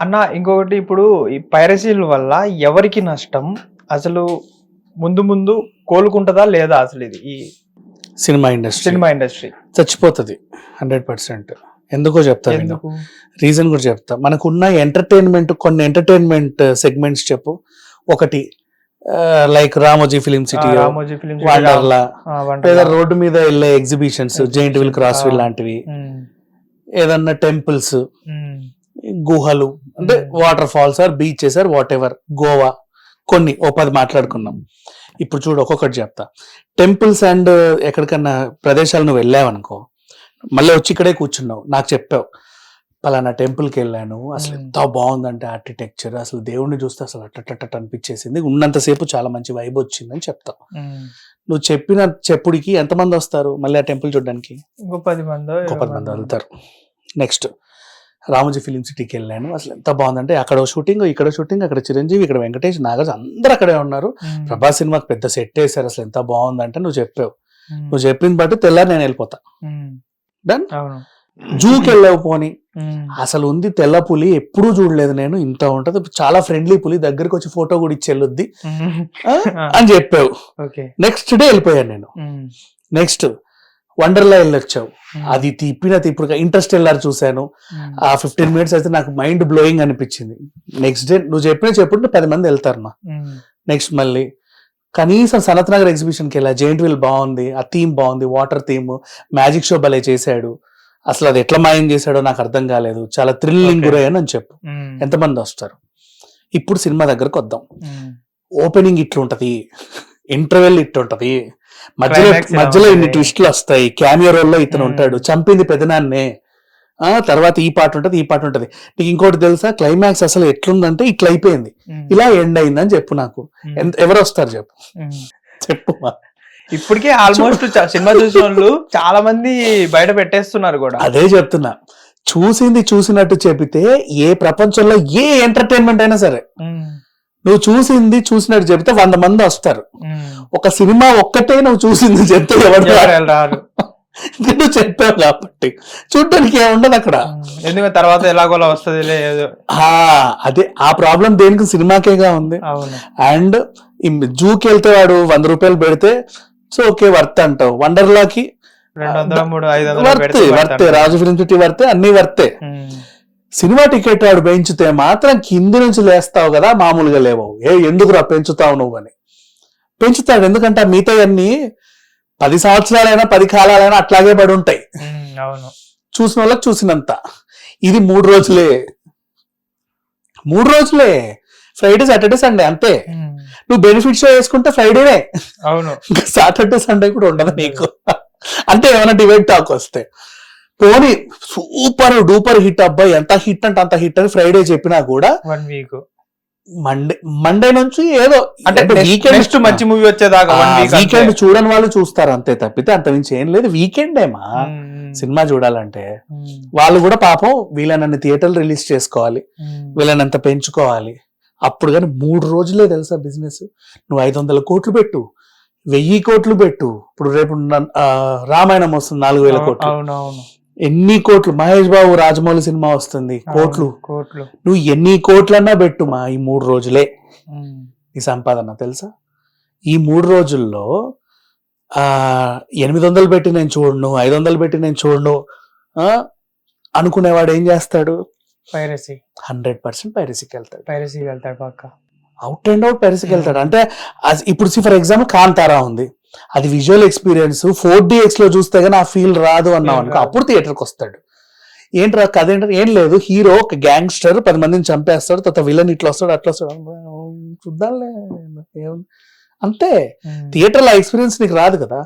అన్న ఇంకొకటి ఇప్పుడు ఈ పైరసీల వల్ల ఎవరికి నష్టం? అసలు ముందు ముందు కోలుకుంటుందా లేదా అసలు ఇది? ఈ సినిమా ఇండస్ట్రీ. Cinema industry. చచ్చిపోతుంది హండ్రెడ్ పర్సెంట్. ఎందుకో చెప్తా నేను. ఎందుకు? రీజన్ కూడా చెప్తా. మనకున్న ఎంటర్టైన్మెంట్ కొన్ని ఎంటర్టైన్మెంట్ సెగ్మెంట్స్ చెప్పు. ఒకటి లైక్ రామోజీ ఫిలిం ఆ, సిటీ రామోజీ ఫిలిం వండర్లా. లేదా రోడ్డు మీద వెళ్ళే exhibitions giant wheel cross wheel. లాంటివి. ఏదన్నా టెంపుల్స్. గుహలు అంటే water falls or beaches or whatever Goa. కొన్ని ఓ పది మాట్లాడుకున్నాం. ఇప్పుడు చూడు ఒక్కొక్కటి చెప్తా. టెంపుల్స్ అండ్ ఎక్కడికన్నా ప్రదేశాలు నువ్వు వెళ్ళావనుకో మళ్ళీ వచ్చి ఇక్కడే కూర్చున్నావు. నాకు చెప్పావు పలానా టెంపుల్కి వెళ్ళాను. అసలు. ఎంత బాగుందంటే ఆర్కిటెక్చర్ అసలు దేవుణ్ణి చూస్తే అసలు అట్ట అనిపించేసింది. ఉన్నంతసేపు చాలా మంచి వైబ్ వచ్చిందని చెప్తావు నువ్వు చెప్పిన చెప్పుడికి ఎంతమంది వస్తారు మళ్ళీ ఆ టెంపుల్ చూడడానికి? ఇంకో పది మంది ఇంకో పది మంది వెళ్తారు. నెక్స్ట్. రామోజీ ఫిలిం సిటీకి వెళ్ళాను. అసలు ఎంత బాగుందంటే అక్కడ షూటింగ్ ఇక్కడ షూటింగ్ అక్కడ చిరంజీవి ఇక్కడ వెంకటేష్ నాగార్జున అందరూ అక్కడే ఉన్నారు. ప్రభాస్ సినిమాకి పెద్ద సెట్ వేశారు. అసలు ఎంత బాగుందంటే నువ్వు చెప్పావు. నువ్వు చెప్పింది బట్టి తెల్లారి నేను వెళ్ళిపోతా? అవును. జూకి వెళ్ళావు పోని. అసలు ఉంది తెల్ల పులి ఎప్పుడూ చూడలేదు నేను. ఇంత ఉంటది. చాలా ఫ్రెండ్లీ పులి. దగ్గరికి వచ్చి ఫోటో కూడా ఇచ్చి వెళ్ళొద్ది ఉమ్. ఆ? అని చెప్పావు. నెక్స్ట్ డే వెళ్ళిపోయాను నేను. నెక్స్ట్ వండర్లా వెళ్ళొచ్చావు. అది తిప్పిన తిప్పుడు ఇంట్రెస్ట్ వెళ్ళారు చూశాను. ఆ ఫిఫ్టీన్ మినిట్స్ అయితే నాకు మైండ్ బ్లోయింగ్ అనిపించింది. నెక్స్ట్ డే నువ్వు చెప్పిన చెప్పుంటే పది మంది వెళ్తారు మా. నెక్స్ట్ మళ్ళీ కనీసం సనత్ నగర్ ఎగ్జిబిషన్కి వెళ్ళా జైంట్ వీల్ బాగుంది. ఆ థీమ్ బాగుంది. వాటర్ థీమ్ మ్యాజిక్ షో భలే చేశాడు. అసలు అది ఎట్లా మాయం చేశాడో నాకు అర్థం కాలేదు. చాలా థ్రిల్లింగ్. గురయ్యాను అని చెప్పు. ఎంతమంది వస్తారు? ఇప్పుడు సినిమా దగ్గరకు వద్దాం. ఓపెనింగ్ ఇట్లుంటది. ఇంటర్వెల్ ఇట్లుంటది. మధ్యలో మధ్యలో ఇన్ని. ట్విస్ట్లు వస్తాయి క్యామియో రోల్లో ఇతను Hmm. ఉంటాడు చంపింది పెదనాన్నే ఆ తర్వాత ఈ పాట ఉంటది ఈ పాట ఉంటది నీకు ఇంకోటి తెలుసా క్లైమాక్స్ అసలు ఎట్లుందంటే ఇట్లా అయిపోయింది ఉమ్. ఇలా ఎండ్ అయిందని చెప్పు నాకు. ఎంత ఎవరు వస్తారు చెప్పు. చెప్పు. ఇప్పటికే ఆల్మోస్ట్ సినిమా చూసిన వాళ్ళు చాలా మంది బయట పెట్టేస్తున్నారు కూడా అదే చెప్తున్నా చూసింది చూసినట్టు చెబితే ఏ ప్రపంచంలో ఏ ఎంటర్టైన్మెంట్ అయినా సరే. నువ్వు చూసింది చూసినట్టు చెబితే వంద మంది వస్తారు. ఒక సినిమా ఒక్కటే నువ్వు చూసింది చెప్తే ఎవరు రారు. నువ్వు చెప్పావు కాబట్టి చూడడానికి ఏముండదు అక్కడ. ఎందుకంటే తర్వాత ఎలాగోలా వస్తుంది లేదు అదే ఆ ప్రాబ్లం దేనికి సినిమాకేగా ఉంది అండ్ జూకి వెళ్తే వాడు వంద రూపాయలు పెడితే సో ఓకే వర్త్ అంటావు వండర్లాకి వర్తే వర్తే. రాజు ఫిలిం సిటీ వర్తే అన్ని వర్తే. సినిమా టికెట్ వాడు పెంచితే మాత్రం కింది నుంచి లేస్తావు కదా మామూలుగా లేవవు. ఏ ఎందుకురా పెంచుతావు నువ్వు అని. పెంచుతాడు ఎందుకంటే మిగతా అన్ని పది సంవత్సరాలైనా పది కాలాలైనా అట్లాగే పడి ఉంటాయి. చూసిన వాళ్ళకి చూసినంత. ఇది మూడు రోజులే. మూడు రోజులే. ఫ్రైడే సాటర్డే సండే అంతే. నువ్వు బెనిఫిట్ షో వేసుకుంటే ఫ్రైడేనే. అవును. సాటర్డే సండే కూడా ఉండదు నీకు. అంటే ఏమైనా డివైడ్ టాక్ వస్తే. పోనీ సూపర్ డూపర్ హిట్ అబ్బాయి ఎంత హిట్ అంటే అంత హిట్ అని ఫ్రైడే చెప్పినా కూడా వన్ వీక్ మండే మండే నుంచి ఏదో అంటే నెక్స్ట్ మంచి మూవీ వచ్చేదాకా వీకెండ్ చూడని వాళ్ళు చూస్తారు అంతే తప్పితే అంత మించి ఏం లేదు. వీకెండ్ ఏమా? సినిమా చూడాలంటే. వాళ్ళు కూడా పాపం వీళ్ళనన్ని థియేటర్లు రిలీజ్ చేసుకోవాలి. వీళ్ళనంత పెంచుకోవాలి. అప్పుడు కానీ మూడు రోజులే తెలుసా బిజినెస్ నువ్వు ఐదు వందల కోట్లు పెట్టు వెయ్యి కోట్లు పెట్టు. ఇప్పుడు రేపు రామాయణం వస్తుంది నాలుగు వేల కోట్లు. ఎన్ని కోట్లు? మహేష్ బాబు రాజమౌళి సినిమా వస్తుంది. కోట్లు. కోట్లు. నువ్వు ఎన్ని కోట్లన్నా పెట్టు మా ఈ మూడు రోజులే. ఈ సంపాదన తెలుసా? ఈ మూడు రోజుల్లో ఆ ఎనిమిది వందలు పెట్టి నేను చూడను ఐదు వందలు పెట్టి నేను చూడను అనుకునేవాడు ఏం చేస్తాడు? పైరసీ. హండ్రెడ్ పర్సెంట్ పైరసీకి వెళ్తాడు. పైరసీ వెళ్తాడు పక్క. అవుట్ అండ్ అవుట్ పైరసీకి వెళ్తాడు. అంటే ఇప్పుడు ఫర్ ఎగ్జాంపుల్ కాంతారా ఉంది. అది విజువల్ ఎక్స్పీరియన్స్ ఫోర్ ఎక్స్లో చూస్తే గానీ ఆ ఫీల్ రాదు అన్నావు అనుకో. అప్పుడు థియేటర్కి వస్తాడు ఏంట్రా కథ ఏంటంటే ఏం లేదు హీరో ఒక గ్యాంగ్స్టర్ పది మందిని చంపేస్తాడు తర్వాత విలన్ ఇట్లా వస్తాడు అట్లా వస్తాడు చూద్దాంలే. అంతే. థియేటర్లో ఎక్స్పీరియన్స్ నీకు రాదు కదా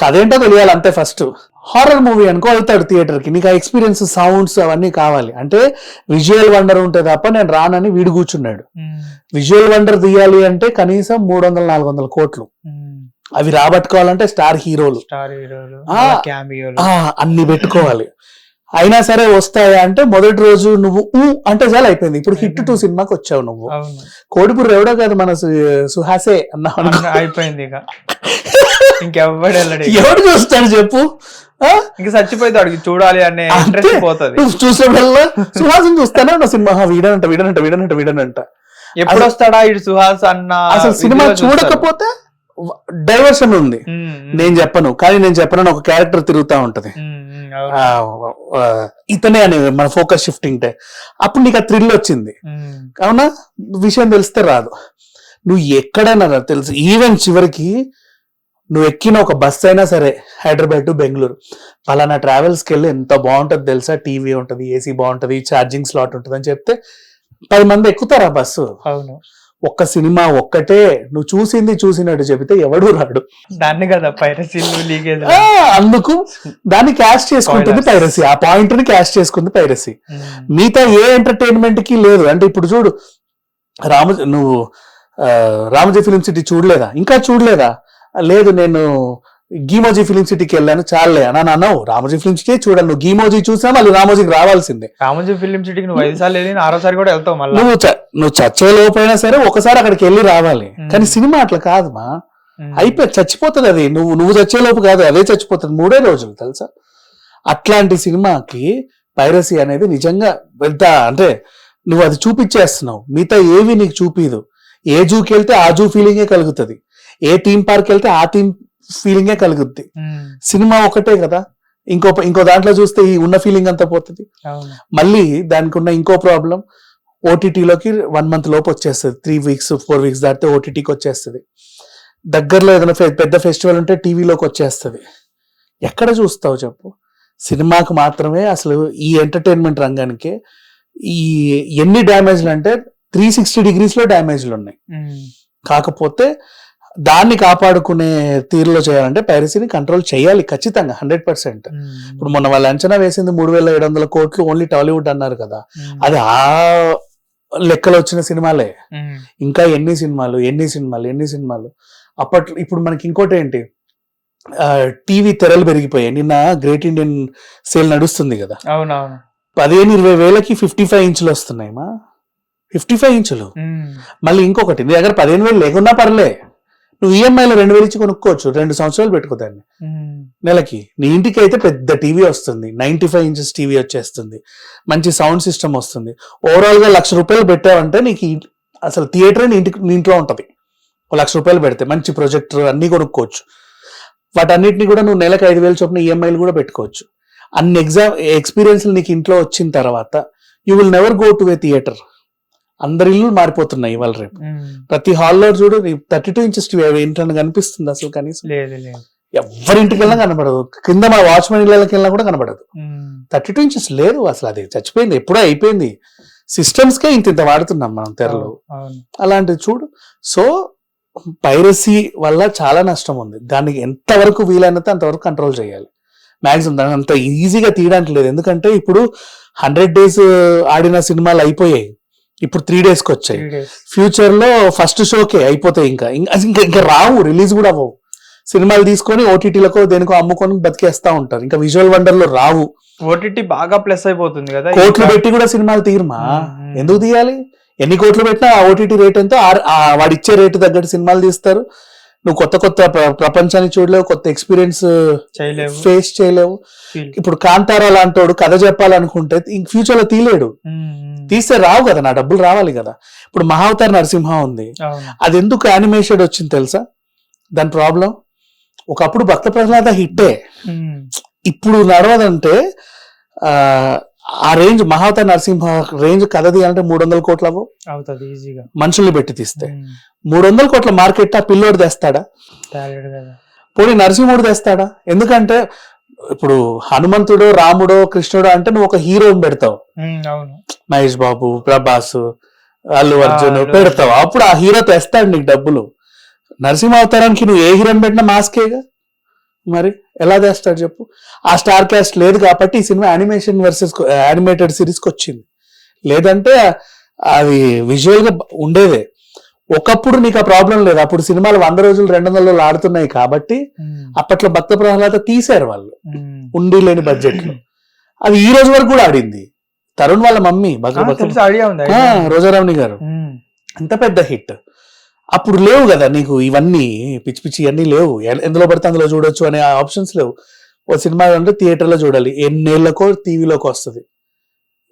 కథ ఏంటో తెలియాలి అంతే ఫస్ట్ హారర్ మూవీ అనుకో వెళ్తాడు థియేటర్కి నీకు ఆ ఎక్స్పీరియన్స్ సౌండ్స్ అవన్నీ కావాలి అంటే విజువల్ వండర్ ఉంటే తప్ప నేను రానని వీడు కూర్చున్నాడు. విజువల్ వండర్ తీయాలి అంటే కనీసం మూడు వందల నాలుగు వందల కోట్లు. అవి రాబట్టుకోవాలంటే స్టార్ హీరోలు స్టార్ హీరోలు ఆ. క్యామియోలు ఆ అన్ని పెట్టుకోవాలి అయినా సరే వస్తాయా అంటే మొదటి రోజు నువ్వు ఊ అంటే చాలా అయిపోయింది ఇప్పుడు హిట్ టూ సినిమాకి వచ్చావు నువ్వు కోడిపురు ఎవడో కాదు మన సుహాసే. అన్న అయిపోయింది ఇక ఇంకెవ్వడు. ఎవడు చూస్తాడు చెప్పు? ఇంక చచ్చిపోతే అడిగి చూడాలి అనే ఇంట్రెస్ట్. పోతది నువ్వు చూసినప్పుడల్లా సుహాసిని చూస్తానే నా సినిమా "ఆ, వీడనంట వీడనంట వీడనంట వీడనంట ఎప్పుడు వస్తాడా ఇటు సుహాస్ అన్న అసలు సినిమా. చూడకపోతే డైవర్షన్ ఉంది. నేను చెప్పను. కానీ నేను చెప్పను ఒక క్యారెక్టర్ తిరుగుతా ఉంటది. ఆ, ఆ, ఇతనే అని మన ఫోకస్ షిఫ్టింగ్ టే. అప్పుడు నీకు ఆ థ్రిల్ వచ్చింది. అవునా? విషయం తెలిస్తే రాదు. నువ్వు ఎక్కడైనా తెలుసు. ఈవెన్ చివరికి నువ్వు ఎక్కిన ఒక బస్ అయినా సరే హైదరాబాద్ టు బెంగళూరు. పలానా ట్రావెల్స్కి వెళ్ళి ఎంత బాగుంటుంది తెలుసా? టీవీ ఉంటుంది ఏసీ బాగుంటుంది ఛార్జింగ్ స్లాట్ ఉంటుంది అని చెప్తే పది మంది ఎక్కుతారా బస్సు అవును. ఒక్క సినిమా ఒక్కటే నువ్వు చూసింది చూసినట్టు చెబితే ఎవడు రాడు. దాన్ని కదా ఆ, అందుకు దాన్ని క్యాష్ చేసుకుంటుంది. పైరసీ ఆ పాయింట్ని క్యాష్ చేసుకుంది పైరసీ మిగతా ఏ ఎంటర్టైన్మెంట్కి లేదు. అంటే ఇప్పుడు చూడు రామ నువ్వు రామజీ ఫిలిం సిటీ చూడలేదా? ఇంకా చూడలేదా? లేదు నేను గీమోజీ ఫిలిం సిటీకి వెళ్ళాను. చాలే అని అని అన్నావు రామోజీ ఫిలిం సిటీ చూడాలి. నువ్వు గీమోజీ చూసినా మళ్ళీ రామోజీకి రావాల్సిందే. రామోజీ ఫిలిం సిటీకి నువ్వు ఐదు సార్లు వెళ్ళి ఆరోసారి కూడా వెళ్తావు మళ్ళీ? నువ్వు నువ్వు చచ్చే లోపైనా సరే ఒకసారి అక్కడికి వెళ్ళి రావాలి. కానీ సినిమా అట్లా కాదుమా అయిపోయి చచ్చిపోతుంది అది. నువ్వు నువ్వు చచ్చేలోపు కాదు అదే చచ్చిపోతుంది. మూడే రోజులు తెలుసా? అట్లాంటి సినిమాకి పైరసీ అనేది నిజంగా పెద్ద అంటే నువ్వు అది చూపించేస్తున్నావు. మిగతా ఏవి నీకు చూపిదు. ఏ జూకి వెళ్తే ఆ జూ ఫీలింగే కలుగుతుంది. ఏ థీమ్ పార్క్ వెళ్తే ఆ థీమ్ ఫీలింగే కలుగుద్ది. ఉమ్, సినిమా ఒకటే కదా. ఇంకో ఇంకో దాంట్లో చూస్తే ఈ ఉన్న ఫీలింగ్ అంతా పోతుంది. మళ్ళీ దానికి ఉన్న ఇంకో ప్రాబ్లం ఓటీటీలోకి వన్ మంత్ లోపు వచ్చేస్తుంది. త్రీ వీక్స్ ఫోర్ వీక్స్ దాటితే ఓటీటీకి వచ్చేస్తుంది. దగ్గరలో ఏదైనా పెద్ద ఫెస్టివల్ ఉంటే టీవీలోకి వచ్చేస్తుంది. ఎక్కడ చూస్తావు చెప్పు? సినిమాకు మాత్రమే అసలు ఈ ఎంటర్టైన్మెంట్ రంగానికి ఈ ఎన్ని డ్యామేజ్లు అంటే త్రీ సిక్స్టీ డిగ్రీస్లో డ్యామేజ్లు ఉన్నాయి. కాకపోతే దాన్ని కాపాడుకునే తీరులో చేయాలంటే పైరసీని కంట్రోల్ చేయాలి ఖచ్చితంగా హండ్రెడ్ పర్సెంట్ ఇప్పుడు మొన్న వాళ్ళు అంచనా వేసింది మూడు వేల ఏడు వందల కోట్లు ఓన్లీ టాలీవుడ్ అన్నారు కదా. అది ఆ లెక్కలో వచ్చిన సినిమాలే. ఇంకా ఎన్ని సినిమాలు ఎన్ని సినిమాలు ఎన్ని సినిమాలు. అప్పట్లో ఇప్పుడు మనకి ఇంకోటి ఏంటి? టీవీ తెరలు పెరిగిపోయాయి. నిన్న గ్రేట్ ఇండియన్ సేల్ నడుస్తుంది కదా. అవునవును. పదిహేను ఇరవై వేలకి ఫిఫ్టీ ఫైవ్ ఇంచులు వస్తున్నాయి మా. ఫిఫ్టీ ఫైవ్ ఇంచులు మళ్ళీ ఇంకొకటి నీ దగ్గర పదిహేను వేలు లేకున్నా పర్లే. నువ్వు E ఈఎంఐలో రెండు వేలు ఇచ్చి కొనుక్కోవచ్చు రెండు సంవత్సరాలు పెట్టుకోదాన్ని ఉమ్, నెలకి. నీ ఇంటికి అయితే పెద్ద టీవీ వస్తుంది. నైన్టీ ఫైవ్ ఇంచెస్ టీవీ వచ్చేస్తుంది. మంచి సౌండ్ సిస్టమ్ వస్తుంది. ఓవరాల్గా లక్ష రూపాయలు పెట్టావంటే నీకు అసలు థియేటర్ నీ ఇంటికి నీ ఇంట్లో ఉంటది. ఒక లక్ష రూపాయలు పెడితే మంచి ప్రొజెక్టర్ అన్ని కొనుక్కోవచ్చు. వాటన్నిటిని కూడా నువ్వు నెలకు ఐదు వేలు చొప్పున ఈఎంఐలు కూడా పెట్టుకోవచ్చు. అన్ని ఎగ్జామ్ ఎక్స్పీరియన్స్ నీకు ఇంట్లో వచ్చిన తర్వాత you will never go to a theatre అందరి ఇల్లు మారిపోతున్నాయి ఇవాళ రేపు. ప్రతి హాల్లో చూడు థర్టీ టూ ఇంచెస్ టీవీ ఏంటని కనిపిస్తుంది అసలు కనీసం. ఎవరింటికి వెళ్ళినా కనబడదు. కింద మా వాచ్మెన్ ఇళ్ళకి వెళ్ళినా కూడా కనబడదు. థర్టీ టూ ఇంచెస్ లేదు అసలు అది చచ్చిపోయింది ఎప్పుడో అయిపోయింది. సిస్టమ్స్ కే ఇంత ఇంత వాడుతున్నాం మనం తెరలు. అలాంటివి చూడు. సో పైరసీ వల్ల చాలా నష్టం ఉంది. దానికి ఎంతవరకు వీలైనంత అంతవరకు కంట్రోల్ చేయాలి. మాక్సిమం దాన్ని అంత ఈజీగా తీయడానికి లేదు. ఎందుకంటే ఇప్పుడు హండ్రెడ్ డేస్ ఆడిన సినిమాలు అయిపోయాయి. ఇప్పుడు త్రీ డేస్కి వచ్చాయి. ఫ్యూచర్లో ఫస్ట్ షోకే అయిపోతాయి ఇంకా. ఇంకా ఇంకా ఇంకా రావు రిలీజ్ కూడా అవ్వవు. సినిమాలు తీసుకొని ఓటీటీలకో దేనికో అమ్ముకొని బతికేస్తా ఉంటారు. ఇంకా విజువల్ వండర్లో రావు ఓటీటీ బాగా ప్లస్ అయిపోతుంది కదా. కోట్లు పెట్టి కూడా సినిమాలు తీరుమా మ్మ్. ఎందుకు తీయాలి? ఎన్ని కోట్లు పెట్టినా ఆ ఓటీటీ రేట్ ఎంతో? వాడు ఇచ్చే రేటు తగ్గట్టు సినిమాలు తీస్తారు. నువ్వు కొత్త కొత్త ప్ర- ప్రపంచాన్ని చూడలేవు కొత్త ఎక్స్పీరియన్స్ ఫేస్ చేయలేవు. ఇప్పుడు కాంతారా లాంటోడు కథ చెప్పాలనుకుంటే ఇంక ఫ్యూచర్లో తీలేడు తీస్తే రావు కదా నా డబ్బులు రావాలి కదా. ఇప్పుడు మహావతార్ నరసింహ ఉంది. అది ఎందుకు యానిమేషన్ వచ్చింది తెలుసా? దాని ప్రాబ్లం ఒకప్పుడు భక్త ప్రహ్లాద హిట్టే ఇప్పుడు నడవదంటే ఆ, రేంజ్ మహావతార్ నరసింహ రేంజ్ కథ తీయాలంటే మూడు వందల కోట్ల అవ్వవు. అవుతుంది ఈజీగా. మనుషుల్ని పెట్టి తీస్తే. మూడు వందల కోట్ల మార్కెట్ ఆ పిల్లోడు తెస్తాడా? పోనీ నరసింహుడు తెస్తాడా? ఎందుకంటే ఇప్పుడు హనుమంతుడు రాముడో కృష్ణుడు అంటే నువ్వు ఒక హీరోని పెడతావు. మహేష్ బాబు ప్రభాస్ అల్లు అర్జున్ పెడతావు. అప్పుడు ఆ హీరో తెస్తాడు నీకు డబ్బులు. నరసింహ అవతారానికి నువ్వు ఏ హీరోని పెట్టినా మాస్కేగా మరి ఎలా తెస్తాడు చెప్పు. ఆ స్టార్ క్యాస్ట్ లేదు కాబట్టి ఈ సినిమా యానిమేషన్ వర్సెస్ యానిమేటెడ్ సిరీస్కి వచ్చింది. లేదంటే అది విజువల్గా ఉండేదే. ఒకప్పుడు నీకు ఆ ప్రాబ్లం లేదు. అప్పుడు సినిమాలు వంద రోజులు రెండు వందల రోజులు ఆడుతున్నాయి కాబట్టి అప్పట్లో భక్త ప్రహ్లాద తీశారు వాళ్ళు. ఉండి లేని బడ్జెట్లో అది ఈ రోజు వరకు కూడా ఆడింది. తరుణ్ వాళ్ళ మమ్మీ. రోజారావుని గారు. ఎంత పెద్ద హిట్. అప్పుడు లేవు కదా నీకు ఇవన్నీ పిచ్చి పిచ్చి ఇవన్నీ లేవు. ఎందులో పడితే అందులో చూడొచ్చు అనే ఆప్షన్స్ లేవు. ఓ సినిమా అంటే థియేటర్లో చూడాలి. ఎన్నేళ్ళకో టీవీలోకి వస్తుంది.